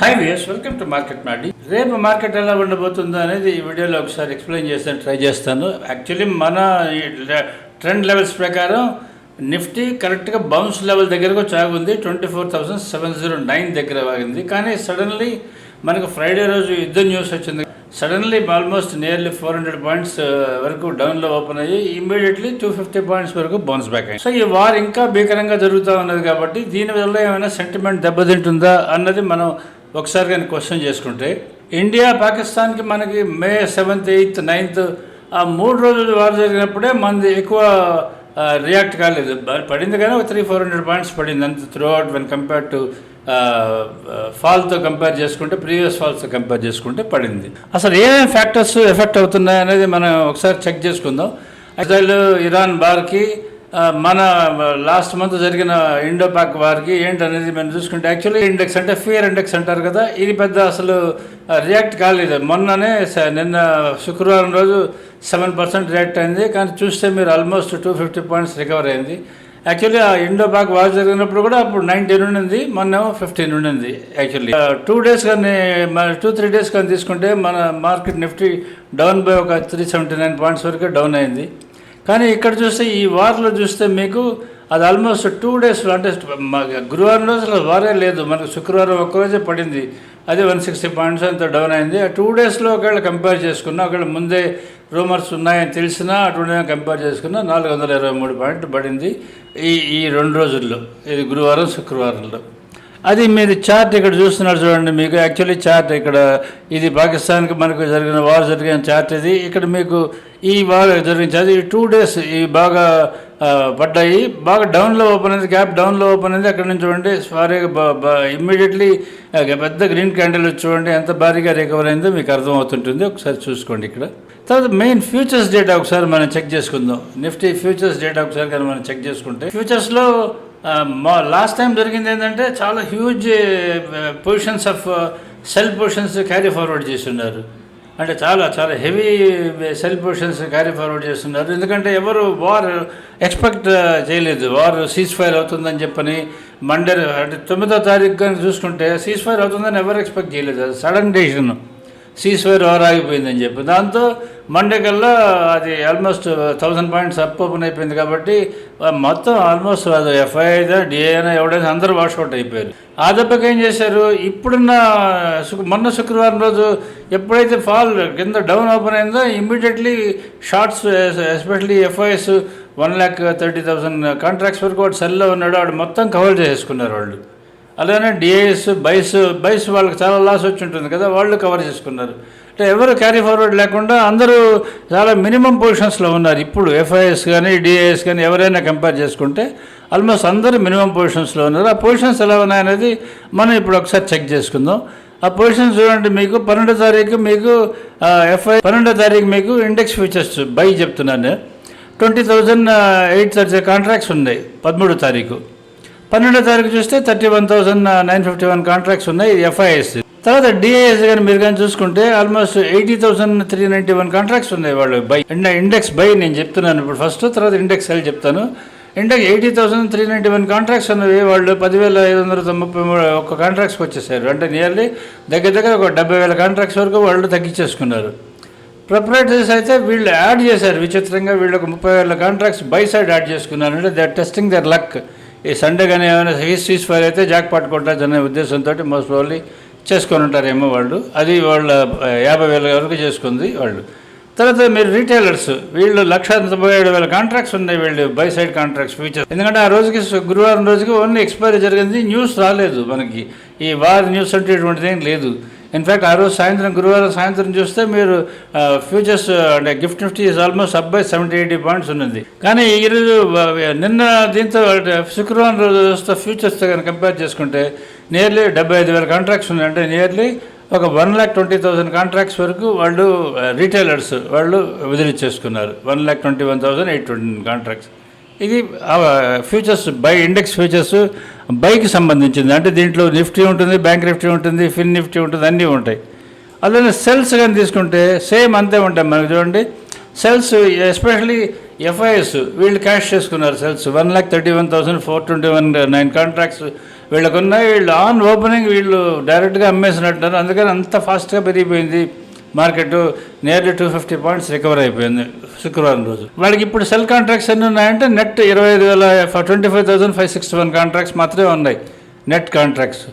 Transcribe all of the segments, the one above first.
Hi viewers welcome to market మాడి రేపు market ఎలా ఉండబోతుందో అనేది ఈ వీడియోలో ఒకసారి ఎక్స్ప్లెయిన్ చేస్తాను ట్రై చేస్తాను. యాక్చువల్లీ మన ఈ ట్రెండ్ లెవెల్స్ ప్రకారం నిఫ్టీ కరెక్ట్గా బౌన్స్ లెవెల్ దగ్గరకు చాగుంది twenty four thousand seven zero nine దగ్గర ఆగింది. కానీ సడన్లీ మనకు ఫ్రైడే రోజు యుద్ధం న్యూస్ వచ్చింది. Suddenly almost nearly four hundred points వరకు డౌన్లో ఓపెన్ అయ్యి ఇమీడియట్లీ టూ ఫిఫ్టీ పాయింట్స్ వరకు బౌన్స్ బ్యాక్ అయ్యింది. సో ఈ వార్ ఇంకా భీకరంగా జరుగుతూ ఉన్నది కాబట్టి దీనివల్ల ఏమైనా సెంటిమెంట్ దెబ్బతింటుందా అన్నది మనం ఒకసారి కానీ క్వశ్చన్ చేసుకుంటే ఇండియా పాకిస్తాన్కి మనకి మే సెవెంత్ ఎయిత్ నైన్త్ ఆ మూడు రోజులు వారు జరిగినప్పుడే మనది ఎక్కువ రియాక్ట్ కాలేదు. పడింది కానీ ఒక త్రీ ఫోర్ హండ్రెడ్ పాయింట్స్ పడింది. అంత through out when compare to ఫాల్తో compare చేసుకుంటే ప్రీవియస్ ఫాల్స్తో కంపేర్ చేసుకుంటే పడింది. అసలు ఏమేమి ఫ్యాక్టర్స్ ఎఫెక్ట్ అవుతున్నాయి అనేది మనం ఒకసారి చెక్ చేసుకుందాం. ఇజ్రాయల్ ఇరాన్ బార్కి మన లాస్ట్ మంత్ జరిగిన ఇండో పాక్ ఏంటనేది మనం చూసుకుంటే యాక్చువల్లీ ఇండెక్స్ అంటే ఫియర్ ఇండెక్స్ అంటారు కదా ఇది పెద్ద అసలు రియాక్ట్ కాలేదు. మొన్ననే నిన్న శుక్రవారం రోజు సెవెన్ పర్సెంట్ రియాక్ట్ అయింది కానీ చూస్తే మీరు almost two fifty points recover అయింది. యాక్చువల్లీ ఆ ఇండో పాక్ వార్ జరిగినప్పుడు కూడా అప్పుడు నైన్టీన్ ఉండింది మొన్న ఫిఫ్టీన్ ఉండింది యాక్చువల్లీ టూ డేస్ కానీ టూ త్రీ డేస్ కానీ తీసుకుంటే మన మార్కెట్ నిఫ్టీ డౌన్ బై ఒక త్రీ సెవెంటీ నైన్ పాయింట్స్ వరకు డౌన్ అయింది. కానీ ఇక్కడ చూస్తే ఈ వార్లో చూస్తే మీకు అది ఆల్మోస్ట్ టూ డేస్లో అంటే గురువారం రోజులు వారే లేదు. మనకు శుక్రవారం ఒక్కరోజే పడింది. అదే వన్ సిక్స్టీ పాయింట్స్ అంత డౌన్ అయింది. ఆ టూ డేస్లో ఒకవేళ కంపేర్ చేసుకున్నా ఒకవేళ ముందే రూమర్స్ ఉన్నాయని తెలిసినా అటువంటి కంపేర్ చేసుకున్నా నాలుగు వందల ఇరవై మూడు పాయింట్ పడింది ఈ ఈ రెండు రోజుల్లో. ఇది గురువారం శుక్రవారంలో. అది మీరు చార్ట్ ఇక్కడ చూస్తున్నారు చూడండి మీకు. యాక్చువల్లీ చార్ట్ ఇక్కడ ఇది పాకిస్తాన్కి మనకు జరిగిన వార్ జరిగిన చార్ట్ ఇది. ఇక్కడ మీకు ఈ వార్ జరిగిన చార్ట్ ఈ టూ డేస్ ఈ బాగా పడ్డాయి. బాగా డౌన్లో ఓపెన్ అయింది. గ్యాప్ డౌన్లో ఓపెన్ అయింది. అక్కడ నుంచి చూడండి సారీగా ఇమ్మీడియట్లీ పెద్ద గ్రీన్ క్యాండిల్ చూడండి ఎంత భారీగా రికవర్ అయిందో మీకు అర్థమవుతుంటుంది. ఒకసారి చూసుకోండి ఇక్కడ. తర్వాత మెయిన్ ఫ్యూచర్స్ డేటా ఒకసారి మనం చెక్ చేసుకుందాం. నిఫ్టీ ఫ్యూచర్స్ డేటా ఒకసారి కానీ మనం చెక్ చేసుకుంటే ఫ్యూచర్స్లో లాస్ట్ టైం జరిగింది ఏంటంటే చాలా huge positions of sell positions carry forward చేస్తున్నారు. అంటే చాలా చాలా heavy sell positions carry forward చేస్తున్నారు. ఎందుకంటే ఎవరు వార్ ఎక్స్పెక్ట్ చేయలేదు. వార్ సీజ్ ఫైర్ అవుతుందని చెప్పని మండే అంటే తొమ్మిదో తారీఖు కానీ చూసుకుంటే సీజ్ ఫైర్ అవుతుందని ఎవరు ఎక్స్పెక్ట్ చేయలేదు. సడన్ డెసిషన్ సీస్వేర్ ఓవర్ ఆగిపోయిందని చెప్పి. దాంతో మండే కల్లా అది almost thousand points up open అయిపోయింది కాబట్టి మొత్తం ఆల్మోస్ట్ అది ఎఫ్ఐ అయినా డిఐ అయినా ఎవడైనా అందరూ వాష్అవుట్ అయిపోయారు. ఆ దెబ్బకి ఏం చేశారు? ఇప్పుడున్న మొన్న శుక్రవారం రోజు ఎప్పుడైతే ఫాల్ కింద డౌన్ ఓపెన్ అయిందో immediately shorts especially FIs one lakh thirty thousand contracts వరకు వాడు సెల్లో ఉన్నాడు. వాడు మొత్తం కవర్ చేసుకున్నారు వాళ్ళు. అలానే డిఐఎస్ బైస్ బైస్ వాళ్ళకి చాలా లాస్ వచ్చి ఉంటుంది కదా వాళ్ళు కవర్ చేసుకున్నారు. అంటే ఎవరు క్యారీ ఫార్వర్డ్ లేకుండా అందరూ చాలా మినిమం పొజిషన్స్లో ఉన్నారు. ఇప్పుడు ఎఫ్ఐఎస్ కానీ డిఐఎస్ కానీ ఎవరైనా కంపేర్ చేసుకుంటే ఆల్మోస్ట్ అందరూ మినిమం పొజిషన్స్లో ఉన్నారు. ఆ పొజిషన్స్ ఎలా ఉన్నాయనేది మనం ఇప్పుడు ఒకసారి చెక్ చేసుకుందాం. ఆ పొజిషన్ చూడండి మీకు పన్నెండో తారీఖు మీకు ఎఫ్ఐ పన్నెండో తారీఖు మీకు ఇండెక్స్ ఫ్యూచర్స్ బై చెప్తున్నాను. Twenty thousand eight thirty contracts ఉన్నాయి పదమూడో తారీఖు. పన్నెండో తారీఖు చూస్తే thirty one thousand nine fifty one contracts ఉన్నాయి ఎఫ్ఐఎస్ తర్వాత డిఐఎస్ కానీ మీరు కానీ చూసుకుంటే almost eighty thousand three ninety one contracts ఉన్నాయి వాళ్ళు. బై ఇండెక్స్ బై నేను చెప్తున్నాను ఇప్పుడు ఫస్ట్ తర్వాత ఇండెక్స్ సెల్ చెప్తాను. Index eighty thousand three ninety one contracts ఉన్నవి వాళ్ళు పదివేల ఐదు వందల ముప్పై మూడు ఒక కాంట్రాక్ట్స్కి వచ్చేసారు. అంటే నియర్లీ దగ్గర దగ్గర ఒక డెబ్బై వేల కాంట్రాక్ట్స్ వరకు వాళ్ళు తగ్గించేసుకున్నారు. ప్రొపరేటర్స్ అయితే వీళ్ళు యాడ్ చేశారు. విచిత్రంగా వీళ్ళు ఒక ముప్పై వేల కాంట్రాక్ట్స్ బై సైడ్ యాడ్ చేసుకున్నారు అంటే దే టెస్టింగ్ దర్ లక్ ఈ సండే కానీ ఏమైనా సీజ్ ఫైర్ అయితే జాక్ పట్టుకుంటారు అనే ఉద్దేశంతో మోస్ట్ ఓన్లీ చేసుకొని ఉంటారేమో వాళ్ళు. అది వాళ్ళ యాభై వేల వరకు చేసుకుంది వాళ్ళు. తర్వాత మీరు రీటైలర్స్ వీళ్ళు లక్ష తొంభై ఏడు వేల కాంట్రాక్ట్స్ ఉన్నాయి వీళ్ళు బై సైడ్ కాంట్రాక్ట్స్ ఫ్యూచర్ ఎందుకంటే ఆ రోజుకి గురువారం రోజుకి ఓన్లీ ఎక్స్పైరీ జరిగింది న్యూస్ రాలేదు మనకి. ఈ వార్ న్యూస్ అంటే ఇటువంటిది ఏం లేదు. ఇన్ఫ్యాక్ట్ ఆ రోజు సాయంత్రం గురువారం సాయంత్రం చూస్తే మీరు ఫ్యూచర్స్ అంటే gift Nifty is almost up by seventy eighty points ఉన్నది. కానీ ఈరోజు నిన్న దీంతో శుక్రవారం రోజు చూస్తే ఫ్యూచర్స్తో కానీ కంపేర్ చేసుకుంటే నియర్లీ డెబ్బై ఐదు వేల కాంట్రాక్ట్స్ ఉన్నాయి. అంటే నియర్లీ ఒక one lakh twenty thousand contracts వరకు వాళ్ళు రీటైలర్స్ వాళ్ళు వదిలిచ్చేసుకున్నారు one lakh twenty one thousand eight twenty contracts ఇది ఫ్యూచర్స్ బై ఇండెక్స్ ఫ్యూచర్స్ బైకి సంబంధించింది. అంటే దీంట్లో నిఫ్టీ ఉంటుంది బ్యాంక్ నిఫ్టీ ఉంటుంది ఫిన్ నిఫ్టీ ఉంటుంది అన్నీ ఉంటాయి. అలానే సెల్స్ కానీ తీసుకుంటే సేమ్ అంతే ఉంటాయి మనకు చూడండి. సెల్స్ ఎస్పెషలీ ఎఫ్ఐఎస్ వీళ్ళు క్యాష్ చేసుకున్నారు sells one lakh thirty one thousand four twenty one nine contracts వీళ్ళకున్నాయి. వీళ్ళు ఆన్ ఓపెనింగ్ వీళ్ళు డైరెక్ట్గా అమ్మేసినట్టున్నారు. అందుకని అంత ఫాస్ట్గా పెరిగిపోయింది. Market nearly two fifty points recover అయిపోయింది శుక్రవారం రోజు. వాళ్ళకి ఇప్పుడు సెల్ కాంట్రాక్ట్స్ ఎన్ని ఉన్నాయంటే నెట్ ఇరవై ఐదు వేల twenty five thousand five sixty one contracts మాత్రమే ఉన్నాయి. నెట్ కాంట్రాక్ట్స్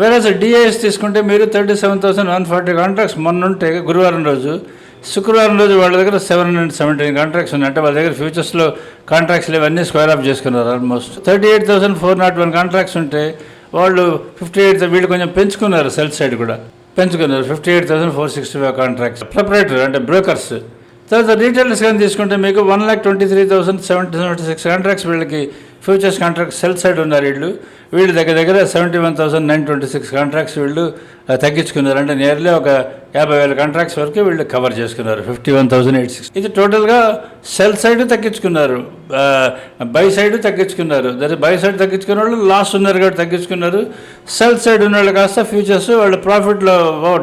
వేరే డిఐఎస్ తీసుకుంటే మీరు thirty seven thousand one forty contracts మొన్న ఉంటే గురువారం రోజు శుక్రవారం రోజు వాళ్ళ దగ్గర సెవెన్ హండ్రెడ్ సెవెంటీన్ కాంట్రాక్ట్స్ ఉన్నాయి. అంటే వాళ్ళ దగ్గర ఫ్యూచర్స్లో కాంట్రాక్ట్స్ ఇవన్నీ స్క్వేర్ ఆఫ్ చేసుకున్నారు almost thirty eight thousand four naught one contracts ఉంటే వాళ్ళు ఫిఫ్టీ ఎయిట్ వీళ్ళు కొంచెం పెంచుకున్నారు సెల్ సైడ్ కూడా. పెంచుకున్నారు. Fifty eight thousand four sixty five contracts proprietor అంటే బ్రోకర్స్ తర్వాత రీటైలర్స్ కానీ తీసుకుంటే మీకు one lakh twenty three thousand seventy seventy six contracts వీళ్ళకి ఫ్యూచర్స్ కాంట్రాక్ట్ సెల్ సైడ్ ఉన్నారు వీళ్ళు. వీళ్ళు దగ్గర దగ్గర seventy one thousand nine twenty six contracts వీళ్ళు తగ్గించుకున్నారు అంటే నియర్లీ ఒక యాభై వేల కాంట్రాక్ట్స్ వరకు వీళ్ళు కవర్ చేసుకున్నారు fifty one thousand eight six ఇది టోటల్గా సెల్ సైడ్ తగ్గించుకున్నారు బై సైడ్ తగ్గించుకున్నారు. దాని బై సైడ్ తగ్గించుకున్న వాళ్ళు లాస్ ఉన్నారు కాబట్టి తగ్గించుకున్నారు. సెల్ సైడ్ ఉన్న వాళ్ళు కాస్త ఫ్యూచర్స్ వాళ్ళు ప్రాఫిట్లో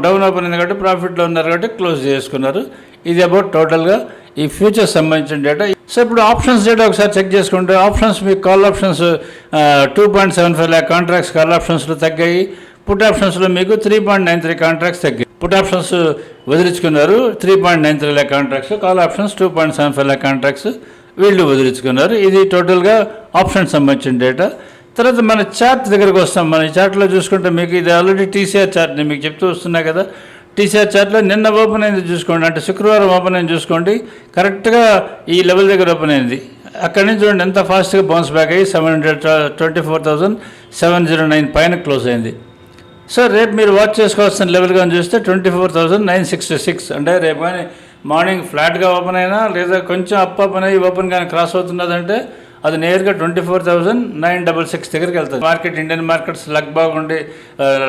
డౌన్ ఓపెన్ అయింది కాబట్టి ప్రాఫిట్లో ఉన్నారు కాబట్టి క్లోజ్ చేసుకున్నారు. ఇది అబౌట్ టోటల్గా ఈ ఫ్యూచర్స్ సంబంధించిన డేటా సో ఇప్పుడు ఆప్షన్స్ డేటా ఒకసారి చెక్ చేసుకుంటే ఆప్షన్స్ మీకు call options two point seven five lakh contracts call ఆప్షన్స్లో తగ్గాయి. పుట్ ఆప్షన్స్లో మీకు three point nine three contracts తగ్గాయి. Put options వదిలించుకున్నారు three point nine three lakh contracts call options two point seven five lakh contracts వీళ్ళు వదిలించుకున్నారు. ఇది టోటల్గా options సంబంధించిన డేటా తర్వాత మన చార్ట్ దగ్గరకు వస్తాం. మన చార్ట్లో చూసుకుంటే మీకు ఇది ఆల్రెడీ టీసీఆర్ చార్ట్ నేను మీకు చెప్తూ వస్తున్నా కదా. టీసీఆర్ చార్ట్లో నిన్న ఓపెన్ అయింది చూసుకోండి. అంటే శుక్రవారం ఓపెన్ అయింది చూసుకోండి. కరెక్ట్గా ఈ లెవెల్ దగ్గర ఓపెన్ అయింది. అక్కడి నుంచి చూడండి ఎంత ఫాస్ట్గా బౌన్స్ బ్యాక్ అయ్యి seven hundred twenty four thousand seven zero nine పైన క్లోజ్ అయింది. సో రేపు మీరు వాచ్ చేసుకోవాల్సిన లెవెల్ కానీ చూస్తే twenty four thousand nine sixty six. అంటే రేపు కానీ మార్నింగ్ ఫ్లాట్గా ఓపెన్ అయినా లేదా కొంచెం అప్ ఓపెన్ అయ్యి ఓపెన్ కానీ క్రాస్ అవుతున్నదంటే అది నేరుగా twenty four thousand nine double six దగ్గరికి వెళ్తుంది. మార్కెట్ ఇండియన్ మార్కెట్స్ లక్ బాగుండి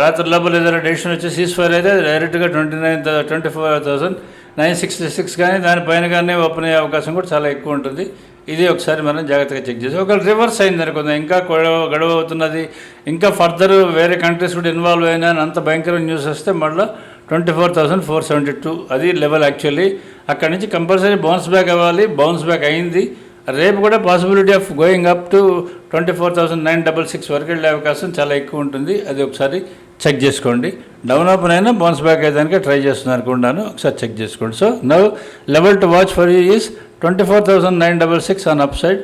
రాత్రి లోపల ఏదైనా డెసిషన్ వచ్చి సీజ్ ఫైర్ అయితే డైరెక్ట్గా twenty nine twenty four thousand nine sixty six కానీ దానిపైన కానీ ఓపెన్ అయ్యే అవకాశం కూడా చాలా ఎక్కువ ఉంటుంది. ఇది ఒకసారి మనం జాగ్రత్తగా చెక్ చేసి ఒకవేళ రివర్స్ అయింది అనుకుందాం ఇంకా గొడవ గొడవ అవుతున్నది ఇంకా ఫర్దర్ వేరే కంట్రీస్ కూడా ఇన్వాల్వ్ అయినా అంత భయంకరమైన న్యూస్ వస్తే మళ్ళీ twenty four thousand four seventy two అది లెవెల్ యాక్చువల్లీ అక్కడి నుంచి కంపల్సరీ బౌన్స్ బ్యాక్ అవ్వాలి బౌన్స్ బ్యాక్ అయింది. రేపు కూడా possibility of going up to twenty four thousand nine double six వరకు వెళ్ళే అవకాశం చాలా ఎక్కువ ఉంటుంది. అది ఒకసారి చెక్ చేసుకోండి. డౌన్ ఓపెన్ అయినా బౌన్స్ బ్యాక్ అయ్యేదానికి ట్రై చేస్తున్నారు అనుకుంటాను ఒకసారి చెక్ చేసుకోండి. So now level to watch for you is twenty four thousand nine double six on up side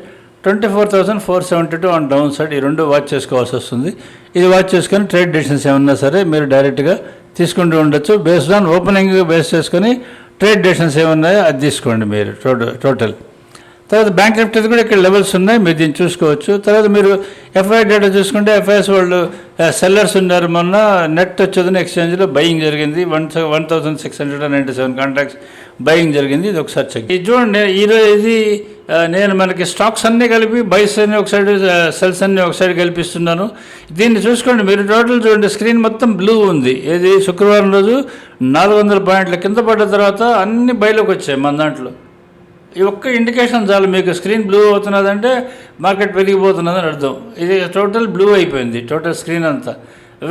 twenty four thousand four seventy two on down side ఈ రెండు watch చేసుకోవాల్సి వస్తుంది. ఇది వాచ్ చేసుకొని ట్రేడ్ డెసిషన్స్ ఏమన్నా సరే మీరు డైరెక్ట్గా తీసుకుంటూ ఉండొచ్చు. బేస్డ్ ఆన్ ఓపెనింగ్ బేస్ చేసుకొని ట్రేడ్ డెసిషన్స్ ఏమున్నాయో అది తీసుకోండి మీరు. టోటల్ టోటల్ తర్వాత బ్యాంక్ నిఫ్టీ కూడా ఇక్కడ లెవెల్స్ ఉన్నాయి. మీరు దీన్ని చూసుకోవచ్చు. తర్వాత మీరు ఎఫ్ఐ డేటా చూసుకుంటే ఎఫ్ఐఎస్ వాళ్ళు సెల్లర్స్ ఉన్నారు మొన్న. నెట్ వచ్చేదని ఎక్స్చేంజ్లో బయింగ్ జరిగింది. One one thousand six hundred and ninety seven contracts buying జరిగింది. ఇది ఒకసారి చెక్ ఇది చూడండి ఈరోజు ఇది నేను మనకి స్టాక్స్ అన్నీ కలిపి బైస్ అన్ని ఒక సైడ్ సెల్స్ అన్ని ఒక సైడ్ కల్పిస్తున్నాను. దీన్ని చూసుకోండి. మీరు టోటల్ చూడండి. స్క్రీన్ మొత్తం బ్లూ ఉంది. ఏది? శుక్రవారం రోజు నాలుగు వందల పాయింట్ల కింద పడ్డ తర్వాత అన్ని బయలోకి వచ్చాయి మన దాంట్లో. ఈ ఒక్క ఇండికేషన్ చాలు. మీకు స్క్రీన్ బ్లూ అవుతున్నదంటే మార్కెట్ పెరిగిపోతున్నదని అర్థం. ఇది టోటల్ బ్లూ అయిపోయింది టోటల్ స్క్రీన్ అంతా.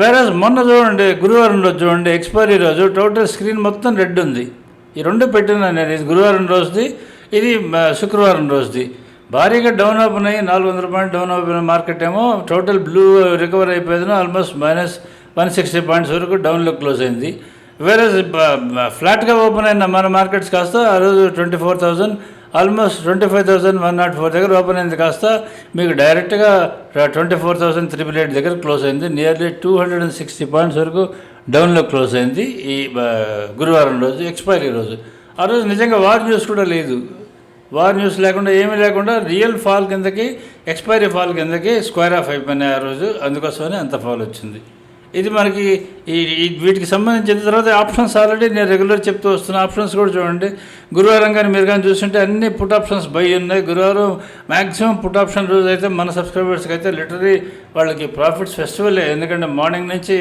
వేరే మొన్న చూడండి గురువారం రోజు చూడండి ఎక్స్పైరీ రోజు టోటల్ స్క్రీన్ మొత్తం రెడ్ ఉంది. ఈ రెండు పెట్టినా నేను ఇది గురువారం రోజుది ఇది శుక్రవారం రోజుది. భారీగా డౌన్ ఓపెన్ నాలుగు వందల పాయింట్ డౌన్ ఓపెన్ మార్కెట్ ఏమో టోటల్ బ్లూ రికవర్ అయిపోయింది almost minus one sixty points వరకు డౌన్లో క్లోజ్ అయింది. వేరే ఫ్లాట్గా ఓపెన్ అయిన మన మార్కెట్స్ కాస్త ఆ రోజు twenty four thousand almost twenty five thousand one naught four దగ్గర ఓపెన్ అయింది. కాస్త మీకు డైరెక్ట్గా twenty four thousand triple eight దగ్గర క్లోజ్ అయింది. Nearly two hundred and sixty points వరకు డౌన్లో క్లోజ్ అయింది ఈ గురువారం రోజు ఎక్స్పైరీ రోజు. ఆ రోజు నిజంగా వార్ న్యూస్ కూడా లేదు. వార్ న్యూస్ లేకుండా ఏమీ లేకుండా రియల్ ఫాల్ కిందకి ఎక్స్పైరీ ఫాల్ కిందకి స్క్వేర్ ఆఫ్ అయిపోయినాయి ఆ రోజు. అందుకోసమనే అంత ఫాల్ వచ్చింది. ఇది మనకి ఈ వీటికి సంబంధించిన తర్వాత ఆప్షన్స్ ఆల్రెడీ నేను రెగ్యులర్ చెప్తూ వస్తున్న ఆప్షన్స్ కూడా చూడండి. గురువారం కానీ మీరు కానీ చూస్తుంటే అన్ని పుట్ ఆప్షన్స్ బై ఉన్నాయి. గురువారం మ్యాక్సిమం పుట్ ఆప్షన్ రోజు అయితే మన సబ్స్క్రైబర్స్కి అయితే లిటరీ వాళ్ళకి ప్రాఫిట్స్ ఫెస్టివల్ ఎందుకంటే మార్నింగ్ నుంచి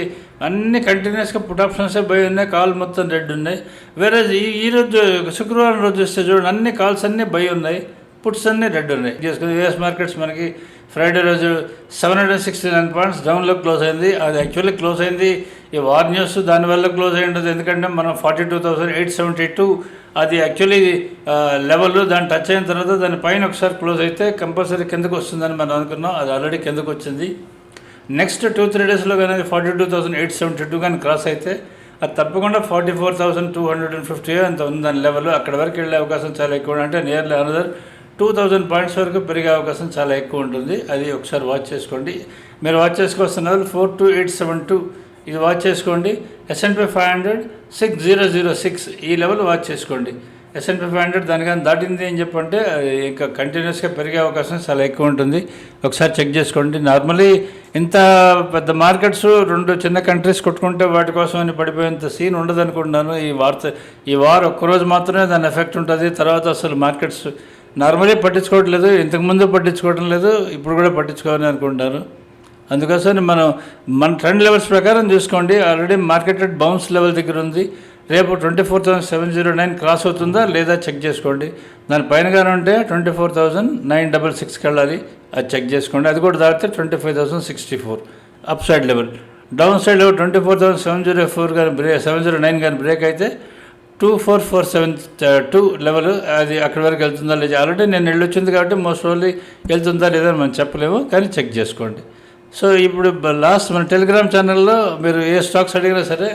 అన్ని కంటిన్యూస్గా పుట్ ఆప్షన్సే బై ఉన్నాయి. కాల్ మొత్తం రెడ్ ఉన్నాయి. వేరే ఈ ఈ రోజు శుక్రవారం రోజు చూస్తే చూడండి అన్ని కాల్స్ అన్నీ బై ఉన్నాయి. పుట్స్ అన్నీ రెడ్ ఉన్నాయి. చేసుకుని యూఎస్ మార్కెట్స్ మనకి ఫ్రైడే రోజు seven hundred sixty nine points డౌన్లో క్లోజ్ అయింది. అది యాక్చువల్లీ క్లోజ్ అయింది. ఈ వార్ న్యూస్ దానివల్ల క్లోజ్ అయి ఉంటుంది ఎందుకంటే మనం forty two thousand eight seventy two అది యాక్చువల్లీ లెవెల్ దాన్ని టచ్ అయిన తర్వాత దాని పైన ఒకసారి క్లోజ్ అయితే కంపల్సరీ కిందకు వస్తుందని మనం అనుకున్నాం. అది ఆల్రెడీ కిందకు వచ్చింది. నెక్స్ట్ టూ త్రీ డేస్లో కానీ forty two thousand eight seventy two కానీ క్రాస్ అయితే అది తప్పకుండా forty four thousand two hundred and fifty అంత ఉంది. దాని లెవెల్ అక్కడ వరకు వెళ్ళే అవకాశం చాలా ఎక్కువ అంటే nearly another two thousand points వరకు పెరిగే అవకాశం చాలా ఎక్కువ ఉంటుంది. అది ఒకసారి వాచ్ చేసుకోండి. మీరు వాచ్ చేసుకోవాల్సిన four two eight seven two ఇది వాచ్ చేసుకోండి. SNP five hundred six zero zero six ఈ లెవెల్ వాచ్ చేసుకోండి. ఎస్ఎన్పి ఫైవ్ హండ్రెడ్ దానికని దాటింది అని చెప్పంటే అది ఇంకా కంటిన్యూస్గా పెరిగే అవకాశం చాలా ఎక్కువ ఉంటుంది. ఒకసారి చెక్ చేసుకోండి. నార్మలీ ఇంత పెద్ద మార్కెట్స్ రెండు చిన్న కంట్రీస్ కొట్టుకుంటే వాటి కోసం అని పడిపోయేంత సీన్ ఉండదు అనుకుంటున్నాను ఈ వార్త ఈ వార్ ఒక్కరోజు మాత్రమే దాని ఎఫెక్ట్ ఉంటుంది. తర్వాత అసలు మార్కెట్స్ నార్మలీ పట్టించుకోవట్లేదు ఇంతకుముందు పట్టించుకోవడం లేదు ఇప్పుడు కూడా పట్టించుకోవాలని అనుకుంటారు. అందుకోసం మనం మన ట్రెండ్ లెవెల్స్ ప్రకారం చూసుకోండి ఆల్రెడీ మార్కెటెడ్ బౌన్స్ లెవెల్ దగ్గర ఉంది. రేపు twenty four thousand seven zero nine cross అవుతుందా లేదా చెక్ చేసుకోండి. దాని పైనగానే ఉంటే twenty four thousand nine double సిక్స్కి వెళ్ళాలి అది చెక్ చేసుకోండి. అది కూడా దాటితే twenty five thousand sixty four up side level down side level twenty four thousand seven zero four కానీ బ్రేక్ సెవెన్ జీరో నైన్ కానీ బ్రేక్ అయితే two four four seven two level అది అక్కడి వరకు వెళ్తుందా లేదా ఆల్రెడీ నేను వెళ్ళొచ్చింది కాబట్టి మోస్ట్ ఓన్లీ వెళ్తుందా లేదా అని మనం చెప్పలేము కానీ చెక్ చేసుకోండి. సో ఇప్పుడు లాస్ట్ మన టెలిగ్రామ్ ఛానల్లో మీరు ఏ స్టాక్స్ అడిగినా సరే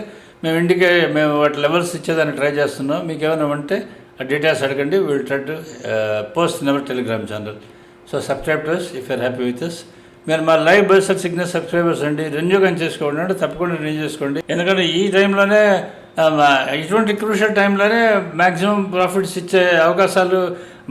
మేము ఇంటికి మేము వాటి లెవెల్స్ ఇచ్చేదాన్ని ట్రై చేస్తున్నాం. మీకు ఏమైనా ఉంటే ఆ డీటెయిల్స్ అడగండి will try to post never Telegram channel so subscribe to if you're happy with us మీరు మా లైవ్ బస్టర్ సిగ్నల్ సబ్స్క్రైబర్స్ అండి రెన్యూ కానీ చేసుకోండి అంటే తప్పకుండా రెన్యూ చేసుకోండి. ఎందుకంటే ఈ టైంలోనే ఇటువంటి క్రూషియల్ టైంలోనే మ్యాక్సిమం ప్రాఫిట్స్ ఇచ్చే అవకాశాలు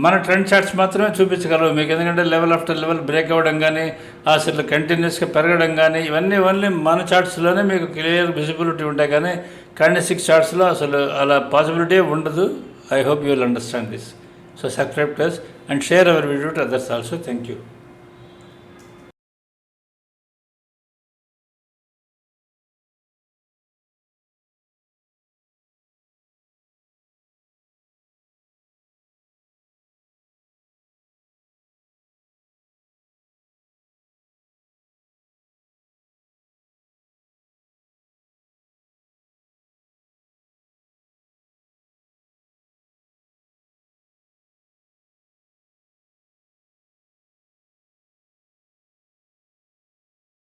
మన ట్రెండ్ చార్ట్స్ మాత్రమే చూపించగలవు. మీకు ఎందుకంటే లెవెల్ ఆఫ్టర్ లెవెల్ బ్రేక్ అవ్వడం కానీ అసలు కంటిన్యూస్గా పెరగడం కానీ ఇవన్నీ ఓన్లీ మన చార్ట్స్లోనే మీకు క్లియర్ విజిబిలిటీ ఉంటాయి కానీ కానీ సిక్స్ చార్ట్స్లో అసలు అలా పాసిబిలిటీ ఉండదు. I hope you will understand this so subscribe to us and share our video to others also thank you